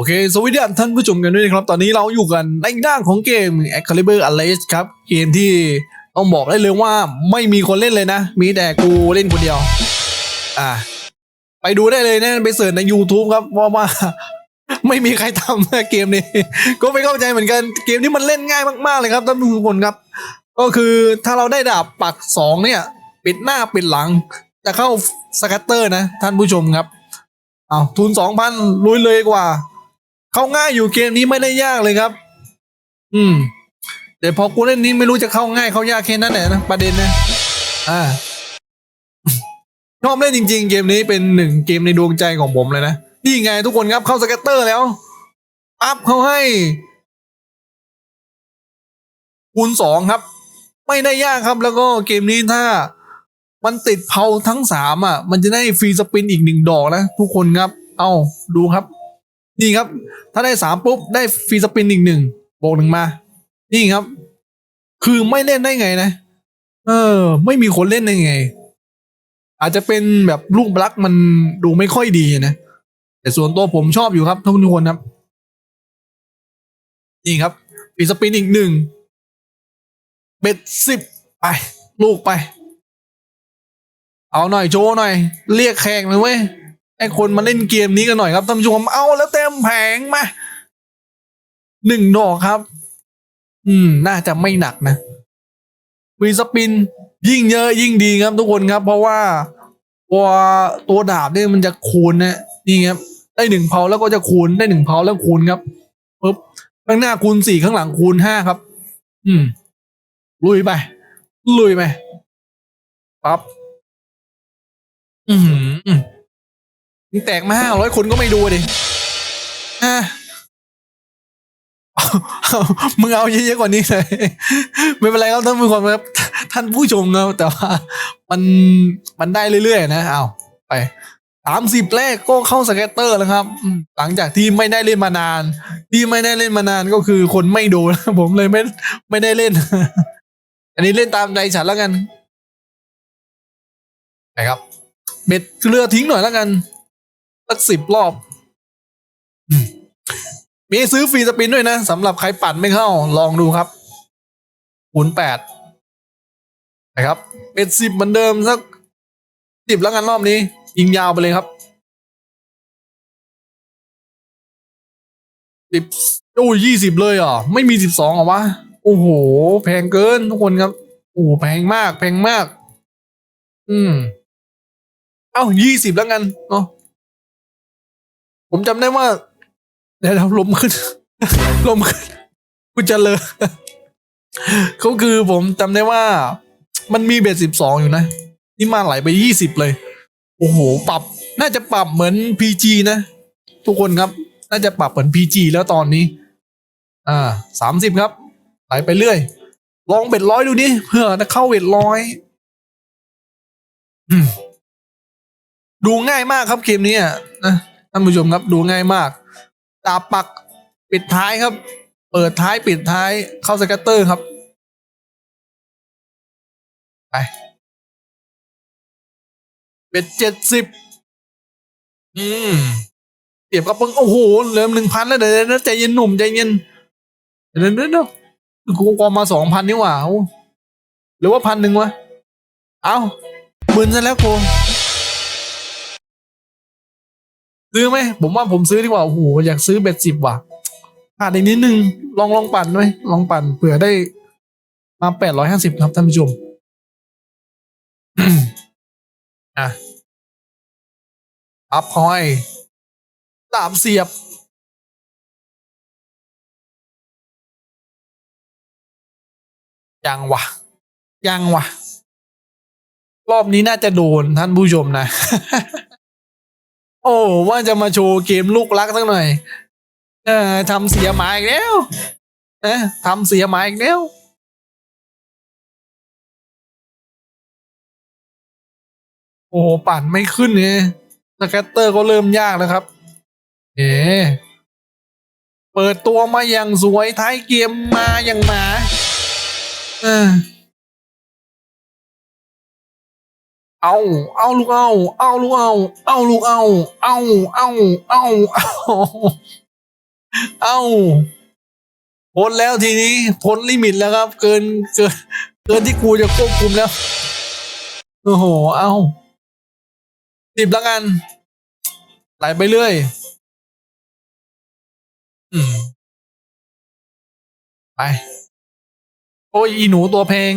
โอเค สวัสดีท่านผู้ชมกันด้วยนะครับ ตอนนี้เราอยู่กันในด้านของเกม Excalibur a l l e g e ครับ เกมที่ต้องบอกได้เลยว่าไม่มีคนเล่นเลยนะ มีแต่กูเล่นคนเดียว อ่าไปดูได้เลยนะไปเสิร์ชใน YouTube ครับว่าว่า ไม่มีใครทำเกมนี้ ก็ไม่เข้าใจเหมือนกัน เกมนี้มันเล่นง่ายมากๆเลยครับท่านผู้ชมครับ ก็คือถ้าเราได้ดาบปักสองเนี่ย ปิดหน้าปิดหลัง จะเข้าสกัตเตอร์นะ ท่านผู้ชมครับ เอาทุนสองพันลุยเลยกว่า เข้าง่ายอยู่เกมนี้ไม่ได้ยากเลยครับ อืมแต่พอกูเล่นนี้ไม่รู้จะเข้าง่ายเข้ายากแค่นั้นแหละนะประเด็นนะ อ่าชอบเล่นจริง ๆ เกมนี้เป็นหนึ่งเกมในดวงใจของผมเลยนะ นี่ไงทุกคนครับเข้าสเก็ตเตอร์แล้วอัพเขาให้คูณสองครับ ไม่ได้ยากครับ แล้วก็เกมนี้ถ้า มันติดเพาทั้งสามอะ มันจะได้ฟรีสปินอีกหนึ่งดอกนะ ทุกคนครับ เอาดูครับ นี่ครับ ถ้าได้สามปุ๊บ ได้ฟรีสปินอีกหนึ่งบวกหนึ่งมา นี่ครับ คือไม่เล่นได้ไงนะ เออ ไม่มีคนเล่นได้ไง อาจจะเป็นแบบลูกบลักมันดูไม่ค่อยดีนะ แต่ส่วนตัวผมชอบอยู่ครับทุกคนครับ นี่ครับฟรีสปินอีกหนึ่งเบ็ดสิบไป ลูกไป เอาหน่อยโชว์หน่อย เรียกแข่งเลยเว้ย ไอ้คนมาเล่นเกมนี้กันหน่อยครับท่านผู้ชมเอาแล้วเต็มแผงมาหนึ่งดอกครับ อืม น่าจะไม่หนักนะวีสปิน ยิ่งเยอะยิ่งดีครับทุกคนครับ เพราะว่าตัวตัวดาบเนี่ยมันจะคูณนะนี่ครับได้หนึ่งเพาแล้วก็จะคูณได้หนึ่งเพาแล้วคูณครับปุ๊บข้างหน้าคูณสี่ข้างหลังคูณห้าครับ อืม ลุยไป ลุยไปปั๊บอืม นี่แตกมาห้าร้อยคนก็ไม่ดูดิอ่าเอามึงเอาเยอะๆกว่านี้เลยไม่เป็นไรครับท่านผู้ชมครับท่านผู้ชมครับแต่ว่ามันมันได้เรื่อยๆนะเอาไปสามสิบแรกก็เข้าสเก็ตเตอร์แล้วครับ หลังจากที่ไม่ได้เล่นมานาน ที่ไม่ได้เล่นมานานก็คือคนไม่ดูนะผมเลยไม่ไม่ได้เล่น อันนี้เล่นตามใจฉันแล้วกันไปครับเบ็ดเรือทิ้งหน่อยแล้วกัน สักสิบรอบ มีซื้อฟรีสปินด้วยนะสำหรับใครปั่นไม่เข้า ลองดูครับคูณแปดนะครับเบ็ดสิบเหมือนเดิมสักสิบแล้วกันรอบนี้ ยิงยาวไปเลยครับสิบโอ้ยี่สิบเลยเหรอ ไม่มีสิบสองเหรอวะ โอ้โห แพงเกินทุกคนครับ โอ้แพงมาก แพงมาก อืม เอ้ายี่สิบแล้วกันเนาะ ผมจำได้ว่าเดี๋ยวลมขึ้น ลมขึ้นกูจะเลยเขาคือผมจำได้ว่า มันมีเบสสิบสองอยู่นะ นี่มาไหลไปยี่สิบเลย โอ้โห ปรับน่าจะปรับเหมือนพีจีนะ ทุกคนครับ น่าจะปรับเหมือนพีจีแล้วตอนนี้ อ่าสามสิบครับ ไหลไปเรื่อย ลองเบ็ดร้อยดูดิเพื่อจะเข้าเบ็ดร้อยดูง่ายมากครับเกมนี้อะนะ ท่านผู้ชมครับดูง่ายมากตาปักปิดท้ายครับ เปิดท้ายปิดท้ายเข้าสกัตเตอร์ครับไปเป็ดเจ็ดสิบอืมเปรียบกับเพิ่งโอ้โหเหลือหนึ่งพันแล้วเดี๋ยวนะใจเย็นหนุ่มใจเย็นเดี๋ยวเดี๋ยวเดี๋ยวกูกองมาสองพันนี่หว่าหรือว่าพันหนึ่งวะ เอาหมื่นซะแล้วกู ซื้อไหมผมว่าผมซื้อดีกว่าโอ้โหอยากซื้อเบ็ดสิบว่ะขาดอีกนิดนึงลองลองปั่นไหมลองปั่นเผื่อได้มาแปดร้อยห้าสิบครับท่านผู้ชมอะอัพคอยดาบเสียบยังวะยังวะรอบนี้น่าจะโดนท่านผู้ชมนะ โอ้ว่าจะมาโชว์เกมลูกรักสักหน่อย เออทำเสียหมายอีกแล้วเอะทำเสียหมายอีกแล้วโอ้โหปั่นไม่ขึ้นเนี่ยสแกตเตอร์ก็เริ่มยากแล้วครับ เอ๋เปิดตัวมาอย่างสวยท้ายเกมมาอย่างหมาเออ เอาเอาลูกเอาเอาลูกเอาเอาลูกเอาเอาเอาเอาเอาพ้นแล้วทีนี้พ้นลิมิตแล้วครับ เกินเกิน เกินที่กูจะควบคุมแล้ว โอ้โห เอาสิบแล้วกันไหลไปเรื่อยอืมไป โอ้ยอีหนูตัวแพง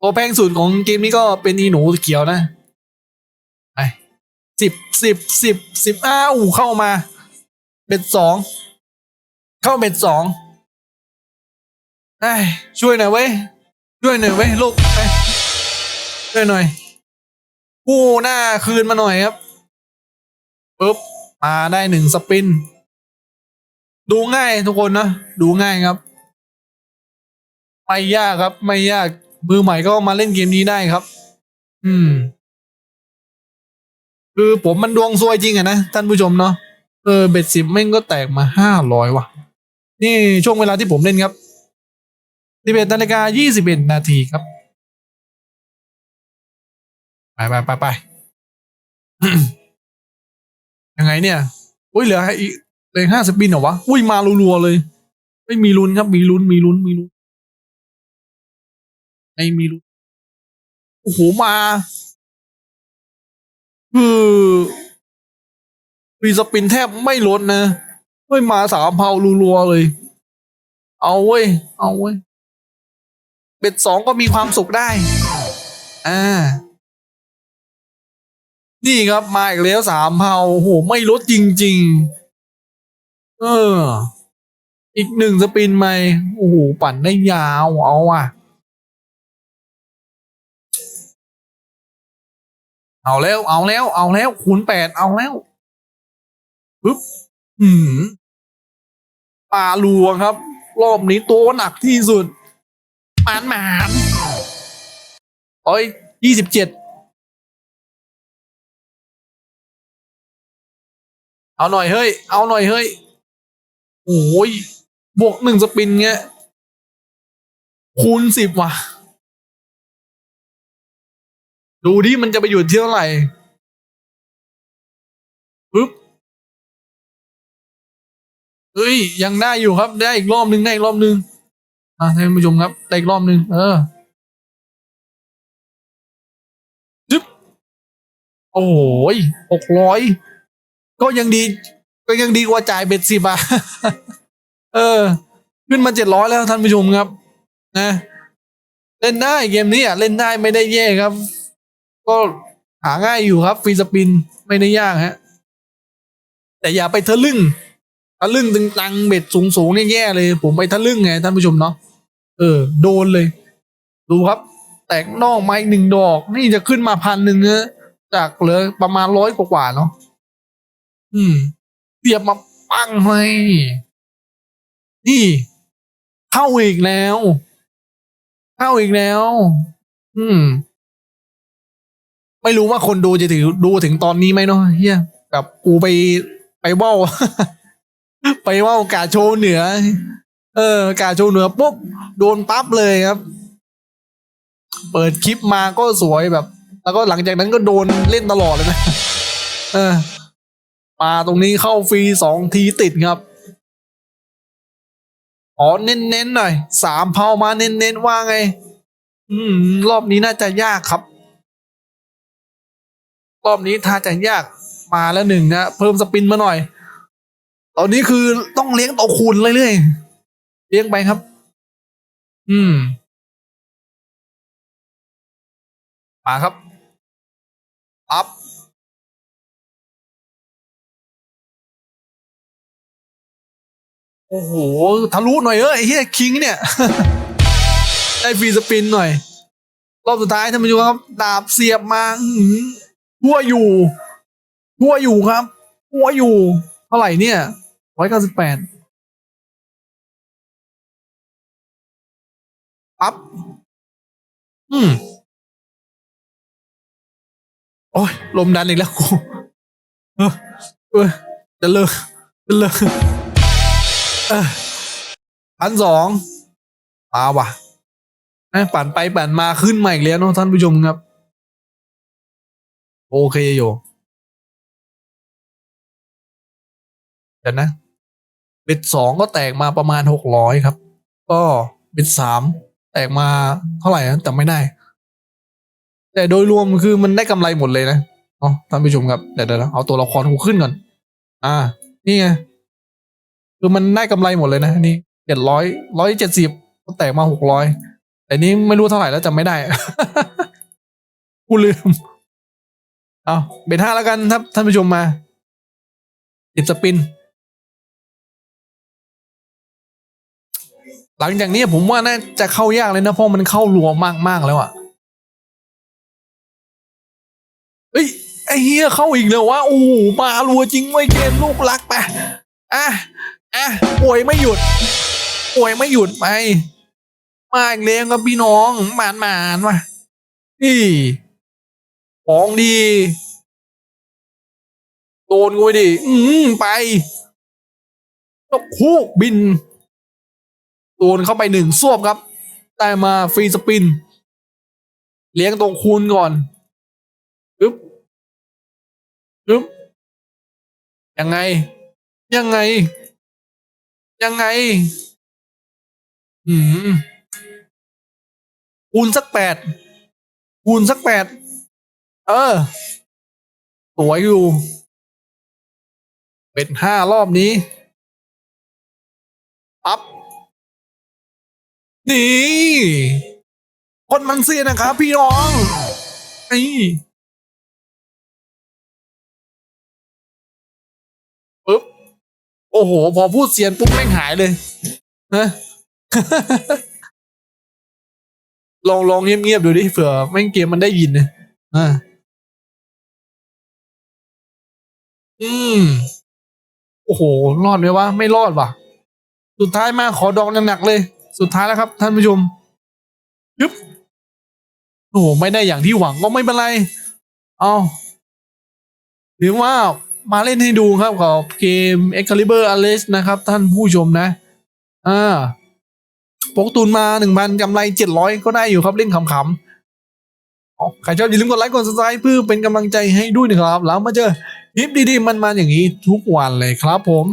ตัวแพงสุดของเกมนี้ก็เป็นอีหนูเขียวนะไปสิบสิบสิบสิบอ้าวเข้ามา เบ็ดสองเข้าเบ็ดสองไอ้ช่วยหน่อยเว้ยช่วยหน่อยเว้ยลูกไปช่วยหน่อยกู้หน้าคืนมาหน่อยครับปุ๊บมาได้หนึ่งสปิน ดูง่ายทุกคนนะ ดูง่ายครับ ไม่ยากครับ ไม่ยาก มือใหม่ก็มาเล่นเกมนี้ได้ครับ อืม คือผมมันดวงซวยจริงอะนะท่านผู้ชมเนาะเออเบ็ดสิบแม่งก็แตกมาห้าร้อยว่ะ นี่ช่วงเวลาที่ผมเล่นครับสิบเอ็ดนาฬิกายี่สิบเอ็ดนาทีครับ ไปไปไปไปยังไงเนี่ย อุ้ยเหลืออีกเหลือห้าสปินเหรอวะ อุ้ยมารัวๆเลย ไม่มีลุ้นครับ มีลุ้นมีลุ้นมีลุ้น ไม่มีลุ้นโอ้โหมาคือฟีสปินแทบไม่ลดนะเฮ้ยมาสามเผารัวๆเลย เอาเว้ย เอาเว้ย เบ็ดสองก็มีความสุขได้ อ่า นี่ครับ มาอีกแล้วสามเผาโอ้โหไม่ลดจริง ๆ เออ อีกหนึ่งสปินไหมโอ้โห ปั่นได้ยาว เอาอะ เอาแล้วเอาแล้วเอาแล้วคูณแปดเอาแล้วปึ๊บอืมปลาลัวครับ รอบนี้ตัวหนักที่สุดมานหมานโอ้ยยี่สิบเจ็ดเอาหน่อยเฮ้ย เอาหน่อยเฮ้ยโอ้ยบวกหนึ่งสปินเงี้ยคูณสิบว่ะ ดูดิมันจะไปอยู่ที่เท่าไหร่ปึ๊บเฮ้ย ยังได้อยู่ครับ ได้อีกรอบหนึ่งได้อีกรอบหนึ่งอ่าท่านผู้ชมครับ ได้อีกรอบหนึ่งเออจึ๊บโอ้ยหกร้อยก็ยังดี ก็ยังดีกว่าจ่ายเบ็ดสิบอะเออ ขึ้นมาเจ็ดร้อยแล้วท่านผู้ชมครับ นะ เล่นได้เกมนี้อะ เล่นได้ไม่ได้แย่ครับ ก็หาง่ายอยู่ครับฟรีสปินไม่ได้ยากฮะ แต่อย่าไปทะลึ่งทะลึ่งตึงตังเบ็ดสูงสูงๆนี่แย่เลย ผมไปทะลึ่งไงท่านผู้ชมเนาะเออ โดนเลย ดูครับ แตกนอกไม้หนึ่งดอก นี่จะขึ้นมาพันหนึ่งเนอะจากเหลือประมาณร้อยกว่าเนาะอืมเสียบมาปังเลยนี่ เข้าอีกแล้ว เข้าอีกแล้ว อืม ไม่รู้ว่าคนดูจะถือดูถึงตอนนี้ไหมเนาะเฮียกับกูไปไปว่าไปว่ากาโชว์เหนือ เออ กาโชว์เหนือปุ๊บโดนปั๊บเลยครับ เปิดคลิปมาก็สวยแบบ แล้วก็หลังจากนั้นก็โดนเล่นตลอดเลยนะเออ มาตรงนี้เข้าฟรีสองทีติดครับอ๋อเน้นๆหน่อยสามเผามาเน้นๆว่าไง อืม รอบนี้น่าจะยากครับ รอบนี้ถ้าจะยากมาแล้วหนึ่งนะเพิ่มสปินมาหน่อย ตอนนี้คือต้องเลี้ยงต่อคูณเรื่อยๆเลี้ยงไปครับ อืม มาครับ อัพโอ้โห ทะลุหน่อยเอ้ยไอ้เฮียคิงเนี่ย ได้ฟรีสปินหน่อย รอบสุดท้ายท่านผู้ชมครับ ดาบเสียบมาอื ทั่วอยู่ทั่วอยู่ครับทั่วอยู่ เท่าไหร่เนี่ยร้อยเก้าสิบแปดปั๊บอืม โอ้ย ลมดันอีกแล้วกูเออเออจะเลิกจะเลิกออพันสองมาว่ะแปั่นไปปั่นมาขึ้นมาอีกแล้วเนาะท่านผู้ชมครับ โอเคอยู่เดี๋ยวนะบ็ดสองก็แตกมาประมาณหกร้อยครับ ก็บ็ดสามแตกมาเท่าไหร่นะจำไม่ได้ แต่โดยรวมคือมันได้กำไรหมดเลยนะอ๋อท่านผู้ชมครับเดี๋ยวเดี๋ยวเอาตัวละครกูขึ้นก่อน อ่า นี่ไงคือมันได้กำไรหมดเลยนะนี่เจ็ดร้อยร้อยเจ็ดสิบก็แตกมาหกร้อยแต่นี้ไม่รู้เท่าไหร่แล้วจำไม่ได้กูลืม เอาเบ็ดห้าแล้วกันครับท่านผู้ชมมาติดสปิน หลังจากนี้ผมว่าน่าจะเข้ายากเลยนะเพราะมันเข้ารัวมากๆแล้วอะเฮ้ยไอ้เฮียเข้าอีกแล้ววะโอ้โหมารัวจริงไว้เกมลูกรักไปอะอะป่วยไม่หยุดป่วยไม่หยุดไปมาอีกแล้วครับพี่น้องหมานหมานมานี่ ของดี โดนกูไปดิ อืมไปนกฮูกบิน โดนเข้าไปหนึ่งซวบครับได้มาฟรีสปิน เลี้ยงตรงคูณก่อนปึ๊บปึ๊บยังไง ยังไง ยังไง อืมคูณสักแปดคูณสักแปด เออ สวยอยู่ เป็นห้ารอบนี้ปั๊บนี่ คนมันเสียนะครับพี่น้องนี่ปึ๊บ โอ้โห พอพูดเสียนปุ๊บแม่งหายเลยนะลองลองเงียบๆดูดิเผื่อแม่งเกมมันได้ยินนะอ่า อืม โอ้โห รอดไหมวะ ไม่รอดว่ะ สุดท้ายมาขอดองหนักๆเลย สุดท้ายแล้วครับท่านผู้ชมยึบโอ้โห ไม่ได้อย่างที่หวังก็ไม่เป็นไร เอาหรือว่ามาเล่นให้ดูครับกับเกม Excalibur a l e s นะครับ ท่านผู้ชมนะ อ่า ปกตุนมาหนึ่งพันกำไรเจ็ดร้อยก็ได้อยู่ครับเล่นขำๆ ใครชอบอย่าลืมกดไลค์กดซับสไครต์เพื่อเป็นกำลังใจให้ด้วยนะครับ แล้วมาเจอคลิปดีๆมันๆอย่างนี้ทุกวันเลยครับผม